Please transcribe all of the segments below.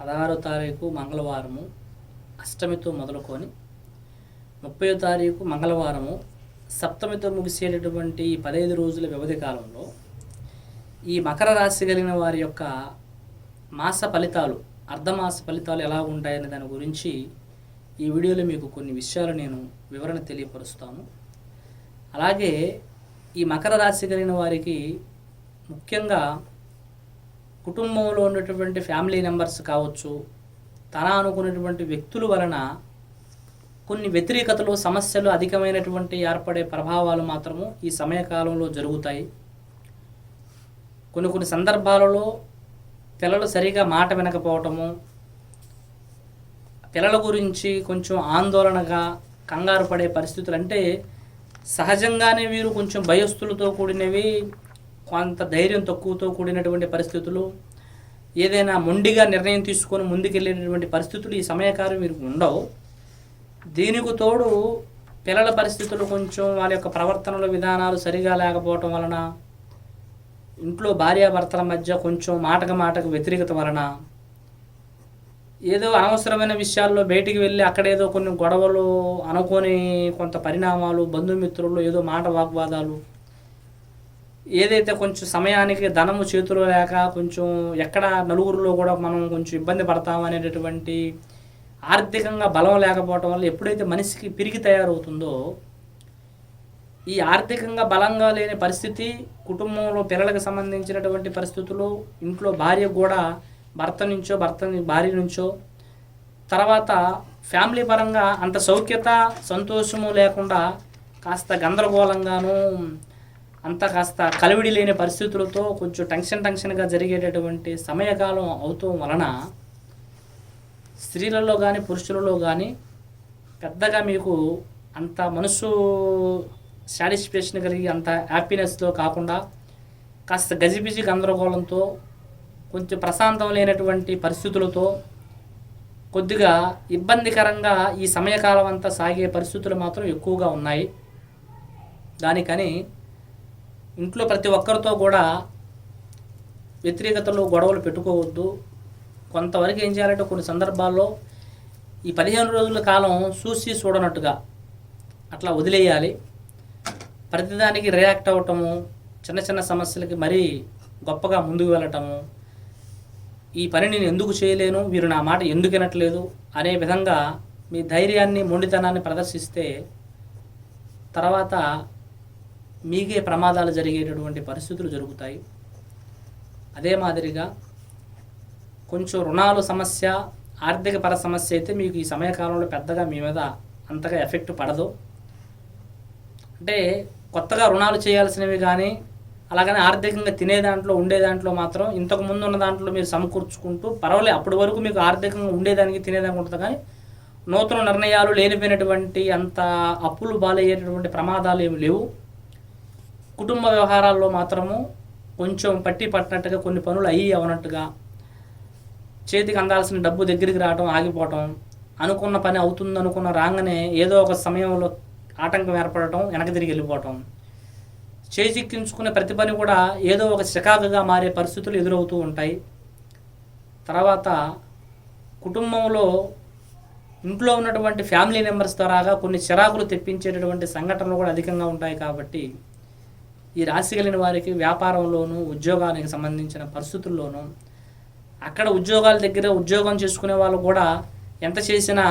పదహారో తారీఖు మంగళవారము అష్టమితో మొదలుకొని ముప్పయో తారీఖు మంగళవారము సప్తమితో ముగిసేటటువంటి ఈ పదహైదు రోజుల వ్యవధి కాలంలో ఈ మకర రాశి కలిగిన వారి యొక్క మాస ఫలితాలు అర్ధమాస ఫలితాలు ఎలా ఉంటాయనే దాని గురించి ఈ వీడియోలో మీకు కొన్ని విషయాలు నేను వివరణ తెలియపరుస్తాను. అలాగే ఈ మకర రాశి కలిగిన వారికి ముఖ్యంగా కుటుంబంలో ఉన్నటువంటి ఫ్యామిలీ మెంబర్స్ కావచ్చు తన అనుకున్నటువంటి వ్యక్తుల వలన కొన్ని వ్యతిరేకతలు సమస్యలు అధికమైనటువంటి ఏర్పడే ప్రభావాలు మాత్రము ఈ సమయకాలంలో జరుగుతాయి. కొన్ని కొన్ని సందర్భాలలో పిల్లలు సరిగా మాట వినకపోవటము పిల్లల గురించి కొంచెం ఆందోళనగా కంగారు పడే పరిస్థితులు అంటే సహజంగానే వీరు కొంచెం భయస్థులతో కూడినవి కొంత ధైర్యం తక్కువతో కూడినటువంటి పరిస్థితులు ఏదైనా మొండిగా నిర్ణయం తీసుకొని ముందుకెళ్ళేటటువంటి పరిస్థితులు ఈ సమయకాలం మీరు ఉండవు. దీనికి తోడు పిల్లల పరిస్థితులు కొంచెం వాళ్ళ యొక్క ప్రవర్తనల విధానాలు సరిగా లేకపోవటం వలన ఇంట్లో భార్యాభర్తల మధ్య కొంచెం మాటకు మాటకు వ్యతిరేకత వలన ఏదో అనవసరమైన విషయాల్లో బయటికి వెళ్ళి అక్కడేదో కొన్ని గొడవలు అనుకోని కొంత పరిణామాలు బంధుమిత్రులు ఏదో మాట వాగ్వాదాలు ఏదైతే కొంచెం సమయానికి ధనము చేతులు లేక కొంచెం ఎక్కడ నలుగురిలో కూడా మనం కొంచెం ఇబ్బంది పడతాం అనేటటువంటి ఆర్థికంగా బలం లేకపోవటం వల్ల ఎప్పుడైతే మనిషికి పిరిగి తయారవుతుందో ఈ ఆర్థికంగా బలంగా లేని పరిస్థితి కుటుంబంలో పిల్లలకు సంబంధించినటువంటి పరిస్థితులు ఇంట్లో భార్య కూడా భర్త నుంచో భర్త భార్య నుంచో తర్వాత ఫ్యామిలీ పరంగా అంత సౌఖ్యత సంతోషము లేకుండా కాస్త గందరగోళంగాను అంత కాస్త కలివిడి లేని పరిస్థితులతో కొంచెం టెన్షన్ టెన్షన్గా జరిగేటటువంటి సమయకాలం అవుతూ వలన స్త్రీలలో కానీ పురుషులలో కానీ పెద్దగా మీకు అంత మనసు సాటిస్ఫాక్షన్ కలిగి అంత హ్యాపీనెస్తో కాకుండా కాస్త గజిబిజి గందరగోళంతో కొంచెం ప్రశాంతం లేనటువంటి పరిస్థితులతో కొద్దిగా ఇబ్బందికరంగా ఈ సమయకాలం అంతా సాగే పరిస్థితులు మాత్రం ఎక్కువగా ఉన్నాయి. దానికని ఇంట్లో ప్రతి ఒక్కరితో కూడా వ్యతిరేకతలు గొడవలు పెట్టుకోవద్దు. కొంతవరకు ఏం చేయాలంటే కొన్ని సందర్భాల్లో ఈ పదిహేను రోజుల కాలం చూసి చూడనట్టుగా అట్లా వదిలేయాలి. ప్రతిదానికి రియాక్ట్ అవ్వటము చిన్న చిన్న సమస్యలకి మరీ గొప్పగా ముందుకు వెళ్ళటము ఈ పని నేను ఎందుకు చేయలేను వీరు నా మాట ఎందుకు వినట్లేదు అనే విధంగా మీ ధైర్యాన్ని మొండితనాన్ని ప్రదర్శిస్తే తర్వాత మీకే ప్రమాదాలు జరిగేటటువంటి పరిస్థితులు జరుగుతాయి. అదే మాదిరిగా కొంచెం రుణాలు సమస్య ఆర్థిక పర సమస్య అయితే మీకు ఈ సమయకాలంలో పెద్దగా మీ మీద అంతగా ఎఫెక్ట్ పడదు. అంటే కొత్తగా రుణాలు చేయాల్సినవి కానీ అలాగనే ఆర్థికంగా తినే దాంట్లో ఉండే దాంట్లో మాత్రం ఇంతకు ముందు ఉన్న దాంట్లో మీరు సమకూర్చుకుంటూ పర్వాలేదు అప్పటి వరకు మీకు ఆర్థికంగా ఉండేదానికి తినేదానికి ఉంటుంది కానీ నూతన నిర్ణయాలు లేనిపోయినటువంటి అంత అప్పులు బాలయ్యేటటువంటి ప్రమాదాలు ఏమి లేవు. కుటుంబ వ్యవహారాల్లో మాత్రము కొంచెం పట్టి పట్టినట్టుగా కొన్ని పనులు అయ్యి అవనట్టుగా చేతికి అందాల్సిన డబ్బు దగ్గరికి రావడం ఆగిపోవటం అనుకున్న పని అవుతుంది అనుకున్న రాగానే ఏదో ఒక సమయంలో ఆటంకం ఏర్పడటం వెనక తిరిగి వెళ్ళిపోవటం. చేజిక్కించుకునే ప్రతి పని కూడా ఏదో ఒక చికాకుగా మారే పరిస్థితులు ఎదురవుతూ ఉంటాయి. తర్వాత కుటుంబంలో ఇంట్లో ఉన్నటువంటి ఫ్యామిలీ మెంబర్స్ ద్వారాగా కొన్ని చిరాకులు తెప్పించేటటువంటి సంఘటనలు కూడా అధికంగా ఉంటాయి కాబట్టి ఈ రాశి కలిగిన వారికి వ్యాపారంలోనూ ఉద్యోగానికి సంబంధించిన పరిస్థితుల్లోనూ అక్కడ ఉద్యోగాల దగ్గర ఉద్యోగం చేసుకునే వాళ్ళు కూడా ఎంత చేసినా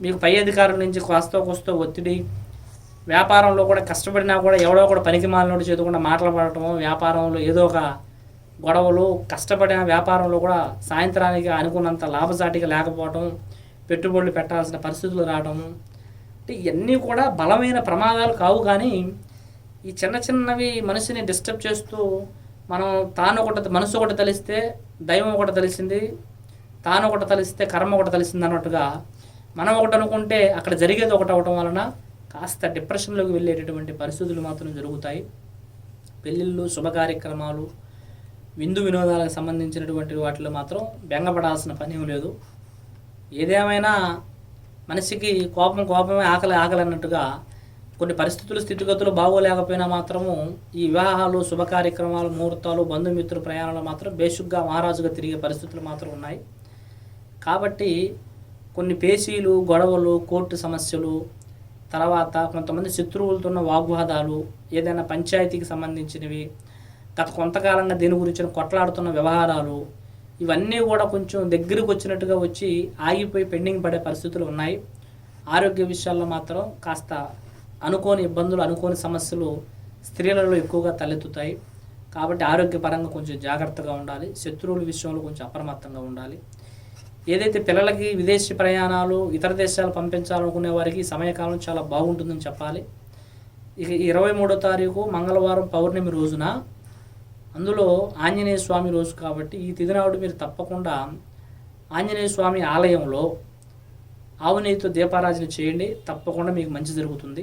మీకు పై అధికారుల నుంచి కాస్తో కోస్తో ఒత్తిడి వ్యాపారంలో కూడా కష్టపడినా కూడా ఎవడో కూడా పనికి మాలినోడు చేతుకుండా మాట్లాడటము వ్యాపారంలో ఏదో ఒక గొడవలు కష్టపడిన వ్యాపారంలో కూడా సాయంత్రానికి అనుకున్నంత లాభసాటిగా లేకపోవటం పెట్టుబడులు పెట్టాల్సిన పరిస్థితులు రావటము అంటే ఇవన్నీ కూడా బలమైన ప్రమాదాలు కావు కానీ ఈ చిన్న చిన్నవి మనిషిని డిస్టర్బ్ చేస్తూ మనం తాను ఒకటి మనసు ఒకటి తలిస్తే దైవం ఒకటి తెలిసింది తాను ఒకటి తలిస్తే కర్మ ఒకటి తలిసింది అన్నట్టుగా మనం ఒకటి అనుకుంటే అక్కడ జరిగేది ఒకటి అవటం వలన కాస్త డిప్రెషన్లోకి వెళ్ళేటటువంటి పరిస్థితులు మాత్రం జరుగుతాయి. పెళ్ళిళ్ళు శుభ కార్యక్రమాలు విందు వినోదాలకు సంబంధించినటువంటి వాటిలో మాత్రం బెంగపడాల్సిన పని ఏం లేదు. ఏదేమైనా మనిషికి కోపం కోపమే ఆకలి ఆకలి అన్నట్టుగా కొన్ని పరిస్థితులు స్థితిగతులు బాగోలేకపోయినా మాత్రము ఈ వివాహాలు శుభ కార్యక్రమాలు ముహూర్తాలు బంధుమిత్రుల ప్రయాణాలు మాత్రం బేసిక్గా మహారాజుగా తిరిగే పరిస్థితులు మాత్రం ఉన్నాయి. కాబట్టి కొన్ని పేచీలు గొడవలు కోర్టు సమస్యలు తర్వాత కొంతమంది శత్రువులతో ఉన్న వాగ్వాదాలు ఏదైనా పంచాయతీకి సంబంధించినవి గత కొంతకాలంగా దీని గురించిన కొట్లాడుతున్న వ్యవహారాలు ఇవన్నీ కూడా కొంచెం దగ్గరికి వచ్చినట్టుగా వచ్చి ఆగిపోయి పెండింగ్ పడే పరిస్థితులు ఉన్నాయి. ఆరోగ్య విషయాల్లో మాత్రం కాస్త అనుకోని ఇబ్బందులు అనుకోని సమస్యలు స్త్రీలలో ఎక్కువగా తలెత్తుతాయి. కాబట్టి ఆరోగ్యపరంగా కొంచెం జాగ్రత్తగా ఉండాలి. శత్రువుల విషయంలో కొంచెం అప్రమత్తంగా ఉండాలి. ఏదైతే పిల్లలకి విదేశీ ప్రయాణాలు ఇతర దేశాలు పంపించాలనుకునే వారికి సమయకాలం చాలా బాగుంటుందని చెప్పాలి. ఇక ఇరవై మూడో తారీఖు మంగళవారం పౌర్ణమి రోజున అందులో ఆంజనేయ స్వామి రోజు కాబట్టి ఈ తిదినాడు మీరు తప్పకుండా ఆంజనేయ స్వామి ఆలయంలో ఆవునేయితో దీపారాజన చేయండి. తప్పకుండా మీకు మంచి జరుగుతుంది.